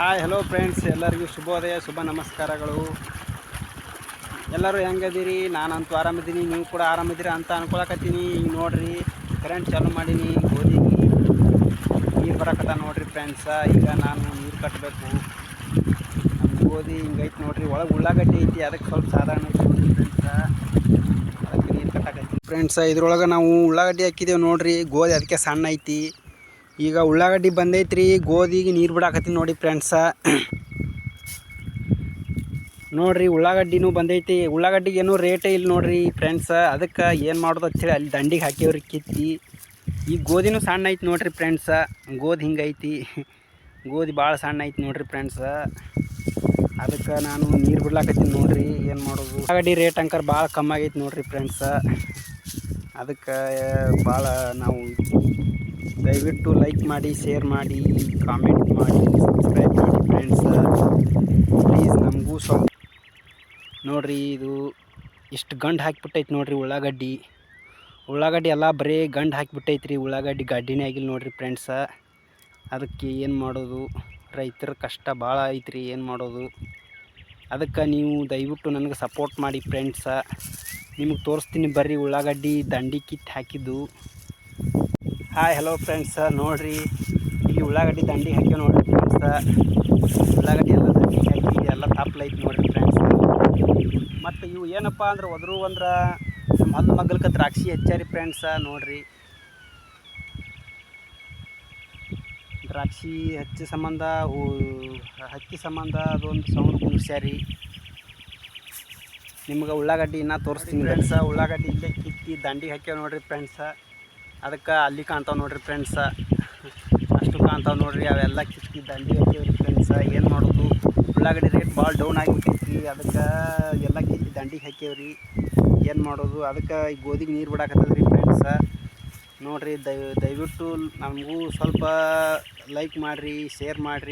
Hi hello friends ಎಲ್ಲರಿಗೂ ಶುಭೋದಯ, ಶುಭ ನಮಸ್ಕಾರಗಳು. ಎಲ್ಲರೂ ಹೆಂಗದೀರಿ? ನಾನಂತೂ ಆರಾಮಿದ್ದೀನಿ. ನೀವು ಕೂಡ ಆರಾಮಿದ್ದೀರಾ ಅಂತ ಅನ್ಕೊಳಕತ್ತೀನಿ. ಈಗ ನೋಡ್ರಿ ಕರೆಂಟ್ ಚಾಲು ಮಾಡೀನಿ. ಗೋಧಿಗೆ ನೀರು ಬರಕತ್ತ ನೋಡ್ರಿ ಫ್ರೆಂಡ್ಸ ಈಗ ನಾನು ನೀರು ಕಟ್ಟಬೇಕು ನಮ್ಮ ಗೋಧಿ ಹಿಂಗೈತೆ ನೋಡ್ರಿ. ಒಳಗೆ ಉಳ್ಳಾಗಡ್ಡಿ ಐತಿ. ಅದಕ್ಕೆ ಸ್ವಲ್ಪ ಸಾಧಾರಣ ಫ್ರೆಂಡ್ಸ ಅದಕ್ಕೆ ನೀರು ಕಟ್ಟಾಕೈತಿ ಫ್ರೆಂಡ್ಸ ಇದ್ರೊಳಗೆ ನಾವು ಉಳ್ಳಾಗಡ್ಡಿ ಹಾಕಿದ್ದೇವೆ ನೋಡ್ರಿ. ಗೋಧಿ ಅದಕ್ಕೆ ಸಣ್ಣ ಐತಿ. ಈಗ ಉಳ್ಳಾಗಡ್ಡಿ ಬಂದೈತ್ರಿ, ಗೋಧಿಗೆ ನೀರು ಬಿಡಾಕತ್ತೀನಿ ನೋಡಿ ಫ್ರೆಂಡ್ಸ ನೋಡ್ರಿ ಉಳ್ಳಾಗಡ್ಡಿನೂ ಬಂದೈತಿ. ಉಳ್ಳಾಗಡ್ಡಿಗೆ ಏನೂ ರೇಟೇ ಇಲ್ಲ ನೋಡ್ರಿ ಫ್ರೆಂಡ್ಸ ಅದಕ್ಕೆ ಏನು ಮಾಡೋದು ಅಂತೇಳಿ ಅಲ್ಲಿ ದಂಡಿಗೆ ಹಾಕಿವ್ರಿ ಕಿತ್ತಿ. ಈ ಗೋಧಿನೂ ಸಣ್ಣ ಐತಿ ನೋಡ್ರಿ ಫ್ರೆಂಡ್ಸ ಗೋಧಿ ಹಿಂಗೈತಿ ಗೋಧಿ ಭಾಳ ಸಣ್ಣ ಐತಿ ನೋಡ್ರಿ ಫ್ರೆಂಡ್ಸ ಅದಕ್ಕೆ ನಾನು ನೀರು ಬಿಡ್ಲಾಕತ್ತೀನಿ ನೋಡ್ರಿ ಏನು ಮಾಡೋದು. ಉಳ್ಳಾಗಡ್ಡಿ ರೇಟ್ ಅಂಕರ್ ಭಾಳ ಕಮ್ಮಿ ಆಗೈತಿ ನೋಡ್ರಿ ಫ್ರೆಂಡ್ಸ ಅದಕ್ಕೆ ಭಾಳ ನಾವು ದಯವಿಟ್ಟು ಲೈಕ್ ಮಾಡಿ, ಶೇರ್ ಮಾಡಿ ಕಾಮೆಂಟ್ ಮಾಡಿ ಸಬ್ಸ್ಕ್ರೈಬ್ ಮಾಡಿ ಫ್ರೆಂಡ್ಸ್ ಪ್ಲೀಸ್ ನಮಗೂ ಸ್ವಲ್ಪ ನೋಡಿರಿ ಇದು ಇಷ್ಟು ಗಂಡು ಹಾಕಿಬಿಟ್ಟೈತೆ ನೋಡಿರಿ ಉಳ್ಳಾಗಡ್ಡಿ. ಉಳ್ಳಾಗಡ್ಡಿ ಎಲ್ಲ ಬರೀ ಗಂಡು ಹಾಕಿಬಿಟ್ಟೈತ್ರಿ ಉಳ್ಳಾಗಡ್ಡಿ ಗಡ್ಡಿನೇ ಆಗಿಲ್ಲ ನೋಡಿರಿ ಫ್ರೆಂಡ್ಸ ಅದಕ್ಕೆ ಏನು ಮಾಡೋದು? ರೈತರ ಕಷ್ಟ ಭಾಳ ಐತ್ರಿ ಏನು ಮಾಡೋದು? ಅದಕ್ಕೆ ನೀವು ದಯವಿಟ್ಟು ನನಗೆ ಸಪೋರ್ಟ್ ಮಾಡಿ ಫ್ರೆಂಡ್ಸ ನಿಮಗೆ ತೋರಿಸ್ತೀನಿ ಬರ್ರಿ ಉಳ್ಳಾಗಡ್ಡಿ ದಂಡಿ ಕಿತ್ತು ಹಾಕಿದ್ದು. ಹಾಯ್ ಹಲೋ ಫ್ರೆಂಡ್ಸ್ ನೋಡ್ರಿ ಈ ಉಳ್ಳಾಗಡ್ಡಿ ದಂಡಿ ಹಾಕಿ ನೋಡ್ರಿ ಫ್ರೆಂಡ್ಸ್ ಉಳ್ಳಾಗಡ್ಡಿ ಎಲ್ಲ ದಂಡಿ ಹಾಕಿ ಎಲ್ಲ ತಾಪ್ಲೈತಿ ನೋಡ್ರಿ ಫ್ರೆಂಡ್ಸ್ ಮತ್ತು ಇವು ಏನಪ್ಪ ಅಂದ್ರೆ ಒದ್ರು ಅಂದ್ರೆ ಮೊದಲು ಮಗ್ಲಕ್ಕ ದ್ರಾಕ್ಷಿ ಹೆಚ್ಚಾರಿ ಫ್ರೆಂಡ್ಸ ನೋಡ್ರಿ. ದ್ರಾಕ್ಷಿ ಹಚ್ಚಿ ಸಂಬಂಧ ಹೂ ಹಕ್ಕಿ ಸಂಬಂಧ ಅದೊಂದು ಸೌಂಡ್ ಕುಂದ್ಸ್ಯಾರಿ ನಿಮ್ಗೆ ಉಳ್ಳಾಗಡ್ಡಿ ಇನ್ನೂ ತೋರಿಸ್ತೀನಿ ಫ್ರೆಂಡ್ಸ ಉಳ್ಳಾಗಡ್ಡಿ ಇಲ್ಲೇ ಕಿತ್ತಿ ದಂಡಿಗೆ ಹಾಕ್ಯಾವ ನೋಡ್ರಿ ಫ್ರೆಂಡ್ಸ ಅದಕ್ಕೆ ಅಲ್ಲಿ ಕಾಣ್ತಾವ ನೋಡ್ರಿ ಫ್ರೆಂಡ್ಸ ಅಷ್ಟು ಕಾಣ್ತಾವ ನೋಡ್ರಿ, ಅವೆಲ್ಲ ಕಿತ್ತಿ ದಂಡಿ ಹಾಕಿವ್ರಿ ಫ್ರೆಂಡ್ಸ ಏನು ಮಾಡೋದು? ಉಳ್ಳಾಗಡ್ಡಿ ರೇಟ್ ಭಾಳ ಡೌನ್ ಆಗಿಬಿಟ್ಟೈತಿ. ಅದಕ್ಕೆ ಎಲ್ಲ ಕಿತ್ತಿ ದಂಡಿಗೆ ಹಾಕ್ಯವ್ರಿ. ಏನು ಮಾಡೋದು? ಅದಕ್ಕೆ ಈ ಗೋಧಿಗೆ ನೀರು ಬಿಡಾಕತ್ತದ್ರಿ ಫ್ರೆಂಡ್ಸ ನೋಡ್ರಿ ದಯ ದಯವಿಟ್ಟು ನಮಗೂ ಸ್ವಲ್ಪ ಲೈಕ್ ಮಾಡಿರಿ ಶೇರ್ ಮಾಡಿರಿ.